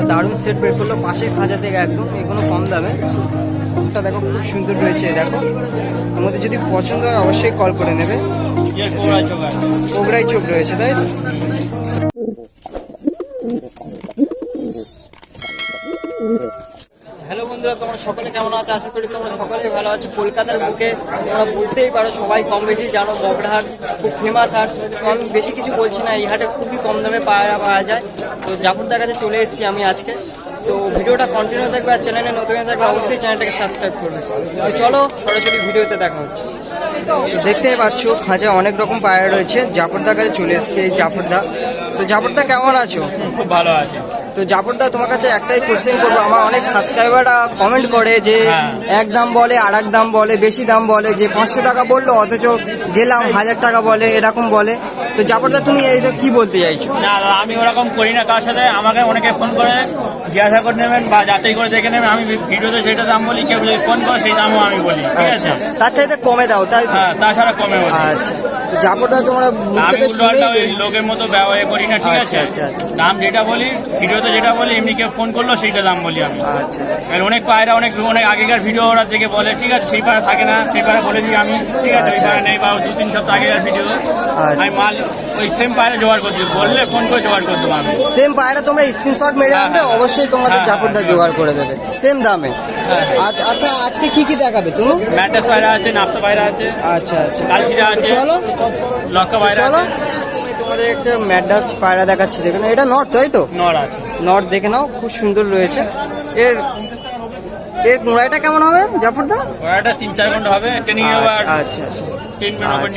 একটা দারুণ সেট বের করল পাশের খাজা থেকে একদম এগুলো কম দামে। এটা দেখো খুব সুন্দর রয়েছে দেখো। তোমাদের যদি পছন্দ হয় অবশ্যই কল করে নেবে। ওগরাই চোখ রয়েছে তাই তো? সকলে কেমন আছো? আশা করি তোমরা সকলে ভালো আছো। কলকাতার বুকে তোমরা বুঝতেই পারো সবাই কম বেশি জানো বগড়াহাট খুব ফেমাস হাট। তো আমি বেশি কিছু বলছি না এই হাটে খুবই কম দামে পাওয়া পাওয়া যায়। তো জাফরদার কাছে চলে এসেছি আমি আজকে। তো ভিডিওটা কন্টিনিউ থাকবে আর চ্যানেলে নতুন হয়ে থাকবে অবশ্যই চ্যানেলটাকে সাবস্ক্রাইব করবে। তো চলো সরাসরি ভিডিওতে দেখা হচ্ছে। দেখতেই পাচ্ছ খাঁচা অনেক রকম পায়রা রয়েছে। জাফরদার কাছে চলে এসেছি এই জাফরদা তো জাফরদা কেমন আছো? খুব ভালো আছে। তো জাফরদা তোমার কাছে একটাই কোশ্চেন করব আমার অনেক সাবস্ক্রাইবাররা কমেন্ট করে যে হ্যাঁ। এক দাম বলে আর এক দাম বলে বেশি দাম বলে যে পাঁচশো টাকা বলল অথচ গেলাম হাজার টাকা বলে এরকম বলে তো জাফরদা তুমি এইটা কি বলতে চাইছো? না দাদা আমি ওরকম করি না। কার সাথে? আমাকে অনেকে ফোন করে। জিজ্ঞাসা করে নেবেন বা যাচাই করে দেখে নেবেন। আমি ভিডিওতে যেটা দাম বলি কেউ যদি ফোন করে সেই দামও আমি বলি। ঠিক আছে? তার চাইতে কমে দাও তাই হ্যাঁ তাছাড়া কমে বলি। আচ্ছা। জাফরদা তোমরা আমি ওই লোকের মতো ব্যবহার করি না ঠিক আছে? আচ্ছা, আচ্ছা, আচ্ছা। দাম যেটা বলি ভিডিওতে যেটা বলি এমনি কেউ ফোন করল সেইটা দাম বলি আমি। আচ্ছা এবার অনেক পায়রা অনেক অনেক আগেকার ভিডিও ওরা থেকে বলে ঠিক আছে সেই পায়রা থাকে না সেই পায়রা বলে দিই আমি ঠিক আছে? ওই আচ্ছা, নেই বা দু তিন সপ্তাহ আগেকার ভিডিও আমি মাল ওই সেম পায়রা জোগাড় করছি। বললে ফোন করে জোগাড় করে দেবো সেম পায়রা তোমরা স্ক্রিনশট মেরে হ্যাঁ, আনবে হ্যাঁ। অবশ্যই তোমাদের হ্যাঁ, জাফরদা হ্যাঁ, জোগাড় করে দেবে। সেম দামে। হ্যাঁ। আচ্ছা, আচ্ছা আজকে কি কি দেখাবে তুমি? ম্যাটাস পায়রা আছে নাপ্তা পায়রা আছে আচ্ছা আচ্ছা। আছে চলো। লক্কা পায়রা চলো। তোমাদের একটা ম্যাডাস পায়রা দেখাচ্ছি দেখে এটা নর্থ তাই তো? নর আছে। নর্থ দেখে নাও খুব সুন্দর রয়েছে। এর এর গোড়াইটা কেমন হবে? জাফরদা? তিন চার ঘণ্টা হবে ট্রেনিং আবার আচ্ছা আচ্ছা।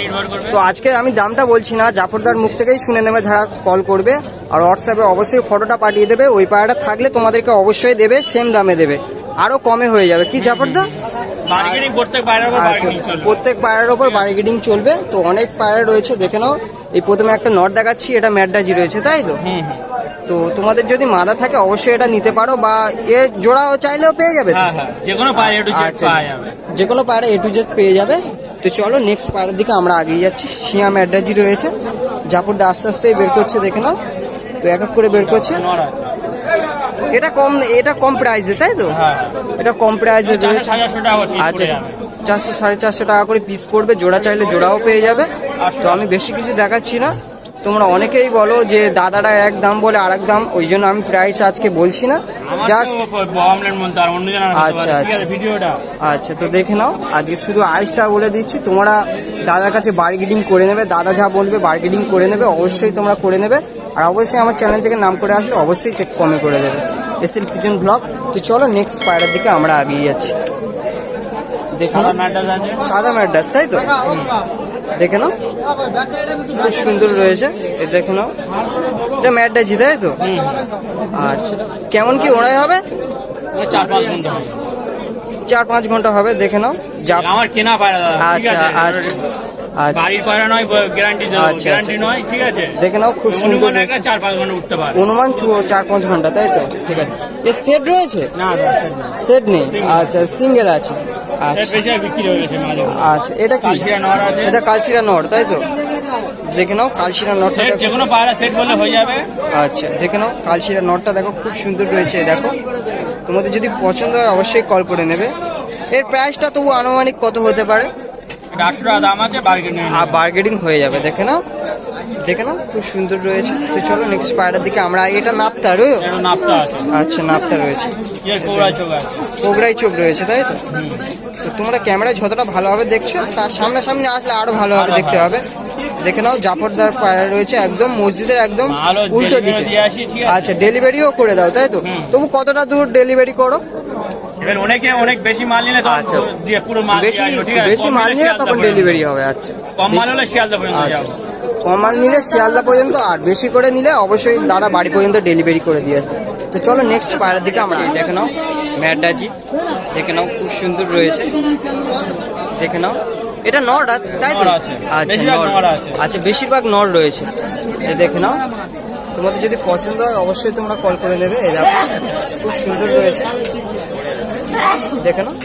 নির্ভর করবে। তো আজকে আমি দামটা বলছি না জাফরদার মুখ থেকেই শুনে নেবে যারা কল করবে। আর হোয়াটসঅ্যাপে অবশ্যই ফটোটা পাঠিয়ে দেবে ওই পায়রাটা থাকলে তোমাদেরকে অবশ্যই দেবে সেম দামে দেবে। আরও কমে হয়ে যাবে। কি জাফরদা? প্রত্যেক পায়রার আচ্ছা ওপর বার্গেনিং চলবে। তো অনেক পায়রা রয়েছে দেখে নাও। এই প্রথমে একটা নট দেখাচ্ছি এটা ম্যাডাজি রয়েছে তাই তো। তো তোমাদের যদি মাদা থাকে অবশ্যই এটা নিতে পারো বা এর জোড়াও চাইলেও পেয়ে যাবে? হ্যাঁ হ্যাঁ যে কোনো পায়রা একটু আচ্ছা যে কোনো পায়রা এ টু জেড পেয়ে যাবে। তো চলো নেক্সট পায়রার দিকে আমরা এগিয়ে যাচ্ছি। সিয়াম অ্যাড্রাজি রয়েছে। জাপুরদা আস্তে আস্তে বের করছে দেখে নাও। তো এক এক করে বের করছে। এটা কম এটা কম প্রাইসে তাই তো? হ্যাঁ এটা কম প্রাইসে রয়েছে। আচ্ছা চারশো সাড়ে চারশো টাকা করে পিস পড়বে। জোড়া চাইলে জোড়াও পেয়ে যাবে। তো আমি বেশি কিছু দেখাচ্ছি না। তোমরা অনেকেই বলো যে দাদারা এক দাম বলে আর এক দাম ওই জন্য আমি প্রাইস আজকে বলছি না। জাস্ট আচ্ছা, আচ্ছা। আচ্ছা তো দেখে নাও। আজকে শুধু আইসটা বলে দিচ্ছি। তোমরা দাদার কাছে বার্গেনিং করে নেবে। দাদা যা বলবে বার্গেনিং করে নেবে। অবশ্যই তোমরা করে নেবে। আর অবশ্যই আমার চ্যানেল থেকে নাম করে আসলে অবশ্যই চেক কমে করে দেবে। এসএল কিচেন ব্লগ তো চলো নেক্সট পায়রার দিকে আমরা এগিয়ে যাচ্ছি। দেখে নাও। সাদা ম্যাডাস তাই তো? দেখে নাও। খুব সুন্দর রয়েছে। এ দেখে নাও। এটা ম্যাডাজি তাই তো? আচ্ছা। কেমন কি ওড়াই হবে? চার পাঁচ ঘণ্টা হবে। চার পাঁচ ঘণ্টা হবে দেখে নাও। আমার কেনা আচ্ছা আচ্ছা আচ্ছা। বাড়ির পায়রা নয় গ্যারান্টি আচ্ছা, গ্যারান্টি আচ্ছা। নয় ঠিক আছে। দেখে নাও খুব সুন্দর চার পাঁচ ঘণ্টা উঠতে পারে। অনুমান চু- চার পাঁচ ঘণ্টা তাই তো? ঠিক আছে। এর সেট রয়েছে? না সেট নেই। আচ্ছা সিঙ্গেল আছে। আচ্ছা। আচ্ছা এটা কি? এটা কালচিরা নট তাই তো? দেখে নাও কালচিরা নটটা যে কোনো পায়রা সেট বললে হয়ে যাবে। আচ্ছা দেখে নাও কালচিরা নটটা দেখো খুব সুন্দর রয়েছে দেখো। তোমাদের যদি পছন্দ হয় অবশ্যই কল করে নেবে। এর প্রাইসটা তবু আনুমানিক কত হতে পারে? আটশো টাকা দাম আছে বার্গেন আর বার্গেনিং হয়ে যাবে দেখে নাও। দেখে নাও খুব সুন্দর রয়েছে। তো চলো নেক্সট পায়রার দিকে আমরা এটা নাপতা রয়ে নাপতা আচ্ছা নাপতা রয়েছে। ইয়ে চোখ কোবরাই চোখ রয়েছে তাই তো? তো তোমরা ক্যামেরায় যতটা ভালোভাবে দেখছ তার সামনাসামনি আসলে আরও ভালোভাবে দেখতে হবে। দেখে নাও জাফরদার পায়রা রয়েছে একদম মসজিদের একদম উল্টো দিকে? আচ্ছা ডেলিভারিও করে দাও তাই তো? তবু কতটা দূর ডেলিভারি করো? এবার অনেকে অনেক বেশি মাল নিলে আচ্ছা। পুরো মাল বেশি বেশি মাল নিলে তখন ডেলিভারি হবে আচ্ছা। কম মাল হলে শিয়ালদা পর্যন্ত আচ্ছা। যাব। কম মাল নিলে শিয়ালদা পর্যন্ত আর বেশি করে নিলে অবশ্যই দাদা বাড়ি পর্যন্ত ডেলিভারি করে দিয়ে আসবে। তো চলো নেক্সট পায়রার দিকে আমরা দেখে নাও ম্যাডাজি। দেখে নাও খুব সুন্দর রয়েছে। দেখে নাও। এটা নর তাই তো? আচ্ছা আচ্ছা বেশিরভাগ নর রয়েছে। দেখে নাও। তোমাদের যদি পছন্দ হয় অবশ্যই তোমরা কল করে নেবে। এই দেখো খুব সুন্দর রয়েছে। দেখে নাও।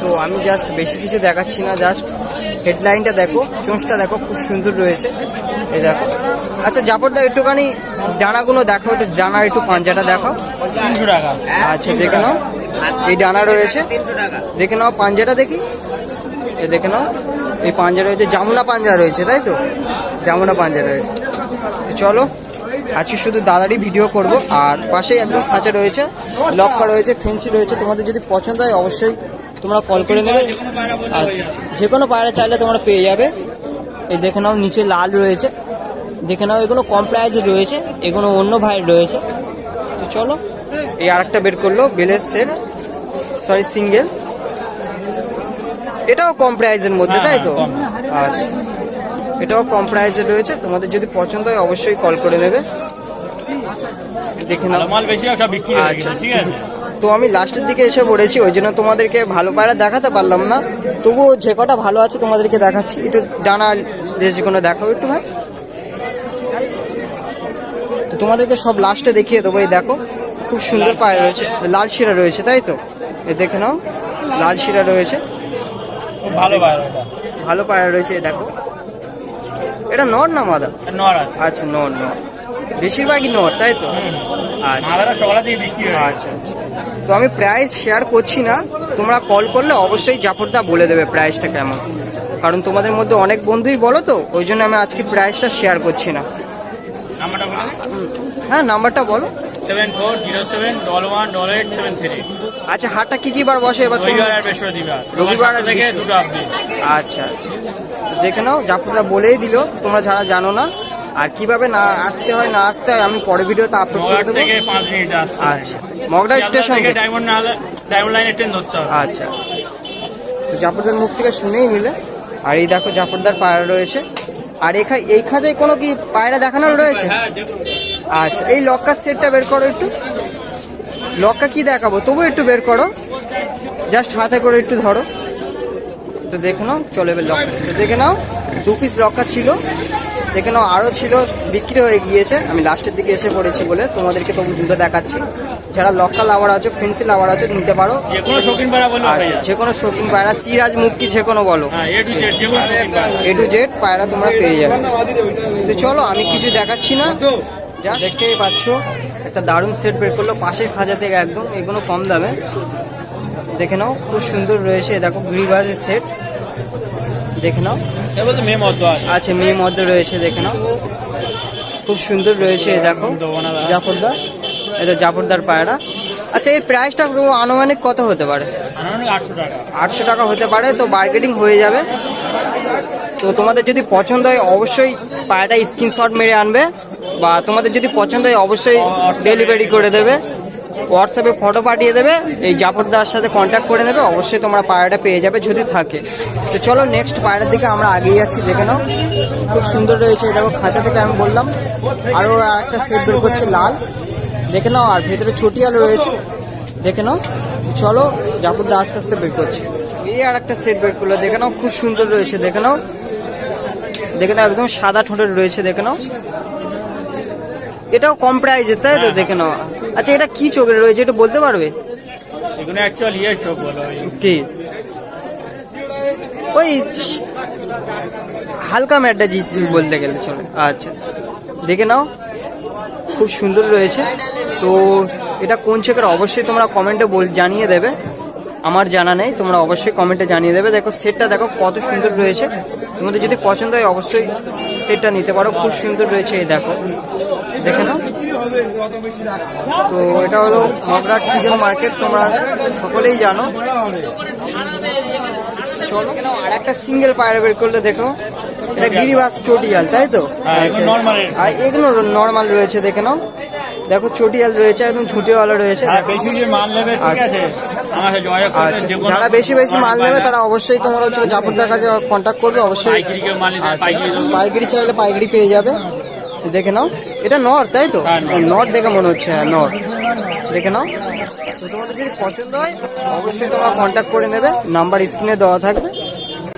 তো আমি জাস্ট বেশি কিছু দেখাচ্ছি না জাস্ট হেডলাইনটা দেখো চোঁচটা দেখো খুব সুন্দর রয়েছে। এই দেখো। আচ্ছা জাফরদা একটুখানি ডানাগুলো দেখো একটু ডানা একটু পাঞ্জাটা দেখো তিনশো টাকা। আচ্ছা দেখে নাও। এই ডানা রয়েছে। দেখে নাও পাঞ্জাটা দেখি। এই দেখে নাও। এই পাঞ্জা রয়েছে জামুনা পাঞ্জা রয়েছে তাই তো? জামুনা পাঞ্জা রয়েছে। চলো আজকে শুধু দাদারই ভিডিও করব। আর পাশেই একদম খাঁচা রয়েছে লক্কা রয়েছে ফেন্সি রয়েছে। তোমাদের যদি পছন্দ হয় অবশ্যই তোমরা কল করে নেবে। হয়ে যাবে। যে কোনো পায়রা চাইলে তোমরা পেয়ে যাবে। এই দেখে নাও নিচে লাল রয়েছে। দেখে নাও এগুলো কম প্রাইজে রয়েছে। এগুলো অন্য ভাইয়ের রয়েছে। তো চলো এই আরেকটা বের করল বেলের সেট সরি সিঙ্গেল এটাও কম প্রাইজের মধ্যে তাই তো? হ্যাঁ, আচ্ছা। এটাও কম প্রাইজে রয়েছে। তোমাদের যদি পছন্দ হয় অবশ্যই কল করে নেবে। দেখে হয়ে আচ্ছা। ঠিক আছে? তো আমি লাস্টের দিকে এসে পড়েছি ওই জন্য তোমাদেরকে ভালো পায়রা দেখাতে পারলাম না। তবুও যে কটা ভালো আছে তোমাদেরকে দেখাচ্ছি। একটু ডানা যে যে কোনো দেখাও একটু ভাই তো তোমাদেরকে সব লাস্টে দেখিয়ে দেবো এই দেখো। খুব সুন্দর পায়রা রয়েছে। লাল শিরা রয়েছে তাই তো? এ দেখে নাও। লাল শিরা রয়েছে। ভালো পায়রা ভালো পায়রা রয়েছে দেখো। এটা নর না মাদা নর আছে। আচ্ছা নর নর। বেশিরভাগই নর তাই তো? আচ্ছা। মাদারা সকালে থেকে বিক্রি হয়ে। আচ্ছা আচ্ছা। তো আমি প্রাইস শেয়ার করছি না। তোমরা কল করলে অবশ্যই জাফরদা বলে দেবে প্রাইসটা কেমন। কারণ তোমাদের মধ্যে অনেক বন্ধুই বলো তো ওই জন্য আমি আজকে প্রাইসটা শেয়ার করছি না। হ্যাঁ নাম্বারটা বলো। Seven four zero seven double one double eight seven three আচ্ছা হাটটা কি কি বার বসে? এবার তুমি রবিবার আর বৃহস্পতিবার। রবিবার থেকে দুটো অবধি। আচ্ছা আচ্ছা। দেখে নাও জাফরদা বলেই দিল তোমরা যারা জানো না। আর কীভাবে না আসতে হয় না আসতে হয় আমি পরে ভিডিওতে আপলোড করে দেবো। থেকে পাঁচ মিনিট আসছে আচ্ছা মগডা স্টেশন থেকে ডায়মন্ড না ডায়মন্ড লাইনে ট্রেন ধরতে হবে। আচ্ছা। তো জাফরদার মুখ থেকে শুনেই নিলে। আর এই দেখো জাফরদার পায়রা রয়েছে। আর এখা এই খাঁচায় কোনো কি পায়রা দেখানোর রয়েছে? হ্যাঁ দেখুন। আচ্ছা এই লক্কার সেটটা বের করো একটু। লক্কা কি দেখাবো? তবু একটু বের করো। জাস্ট হাতে করে একটু ধরো। তো দেখে নাও চলে এবার লক্কা সেট দেখে নাও দু পিস লক্কা ছিল। দেখে নাও আরও ছিল বিক্রি হয়ে গিয়েছে। আমি লাস্টের দিকে এসে পড়েছি বলে তোমাদেরকে তবু দুটো দেখাচ্ছি। যারা লক্কা লাভার আছে ফেন্সি লাভার আছে নিতে পারো। যে কোনো শৌখিন বললে আচ্ছা যে কোনো শৌখিন পায়রা সিরাজ মুক্তি যে কোনো বলো। এ টু জেড পায়রা তোমরা পেয়ে যাবে। তো চলো আমি কিছু দেখাচ্ছি না। দেখতেই পাচ্ছ একটা দারুণ সেট বের করল পাশের খাজা থেকে একদম এগুলো কম দামে। দেখে নাও খুব সুন্দর রয়েছে দেখো গ্রিবাজের সেট দেখে নাও। বলতে মেয়ে মধ্যে রয়েছে দেখে নাও। খুব সুন্দর রয়েছে দেখো। জাফরদার এটা জাফরদার পায়রা। আচ্ছা এর প্রাইসটা আনুমানিক কত হতে পারে? আটশো টাকা। আটশো টাকা হতে পারে তো মার্কেটিং হয়ে যাবে। তো তোমাদের যদি পছন্দ হয় অবশ্যই পায়রাটা স্ক্রিনশট মেরে আনবে। বা তোমাদের যদি পছন্দ হয় অবশ্যই ডেলিভারি করে দেবে। হোয়াটসঅ্যাপে ফটো পাঠিয়ে দেবে, এই জাফরদার সাথে কন্ট্যাক্ট করে নেবে, অবশ্যই তোমরা পায়রাটা পেয়ে যাবে যদি থাকে। তো চলো নেক্সট পায়রার দিকে আমরা আগিয়ে যাচ্ছি, দেখে নাও। খুব সুন্দর রয়েছে দেখো খাঁচা থেকে আমি বললাম। আরও একটা সেট বের করছে লাল। দেখে নাও, আর ভেতরে চটিয়াল রয়েছে। দেখে নাও, চলো জাফরদা আস্তে আস্তে বের করছে। এই আর একটা সেট বের করল, দেখে নাও, খুব সুন্দর রয়েছে, দেখে নাও। দেখে নাও, একদম সাদা ঠোঁটের রয়েছে, দেখে নাও। এটাও কম প্রাইজে তাই তো? দেখে নাও। আচ্ছা এটা কি চোখের রয়েছে? এটা বলতে পারবে? এগুলো অ্যাকচুয়াল ইয়ের চোখ বলো ওই কি? ওই হালকা ম্যাটটা জি বলতে গেলে চলে। আচ্ছা আচ্ছা। দেখে নাও। খুব সুন্দর রয়েছে। তো এটা কোন চেকের অবশ্যই তোমরা কমেন্টে বল জানিয়ে দেবে। আমার জানা নেই তোমরা অবশ্যই কমেন্টে জানিয়ে দেবে। দেখো সেটটা দেখো কত সুন্দর রয়েছে। তোমাদের যদি পছন্দ হয় অবশ্যই সেটটা নিতে পারো। খুব সুন্দর রয়েছে এই দেখো। দেখে নাও। তো এটা হলো মগরাট কিচেন মার্কেট তোমরা সকলেই জানো। চলো। আর একটা সিঙ্গেল পায়রা বের করলে দেখো এটা গিরিবাস চটিয়াল তাই তো? হ্যাঁ, এর। আর এগুলো নর্মাল রয়েছে দেখে নাও। দেখো চটিয়াল রয়েছে একদম ছুটিওয়ালা রয়েছে। আচ্ছা। আচ্ছা। যারা বেশি বেশি মাল নেবে তারা অবশ্যই তোমরা হচ্ছে জাফরদার কাছে কন্ট্যাক্ট করবে অবশ্যই আচ্ছা, পাইকারি চাইলে পাইকারি পেয়ে যাবে। দেখে নাও। এটা নর তাই তো? হ্যাঁ, নর। দেখে মনে হচ্ছে হ্যাঁ নর। দেখে নাও। তো তোমাদের যদি পছন্দ হয় অবশ্যই তোমরা কন্ট্যাক্ট করে নেবে নাম্বার স্ক্রিনে দেওয়া থাকবে।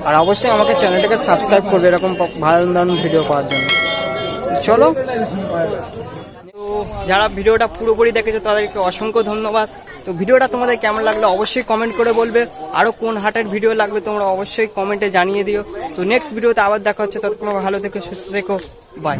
আর অবশ্যই আমাকে চ্যানেলটাকে সাবস্ক্রাইব করবে এরকম ভালো দারুণ ভিডিও পাওয়ার জন্য। চলো। তো যারা ভিডিওটা পুরোপুরি দেখেছে তাদেরকে অসংখ্য ধন্যবাদ। তো ভিডিওটা তোমাদের কেমন লাগল অবশ্যই কমেন্ট করে বলবে। আরও কোন হাটের ভিডিও লাগবে তোমরা অবশ্যই কমেন্টে জানিয়ে দিও। তো নেক্সট ভিডিওতে আবার দেখা হচ্ছে ততক্ষণ ভালো থেকো সুস্থ থেকো। বাই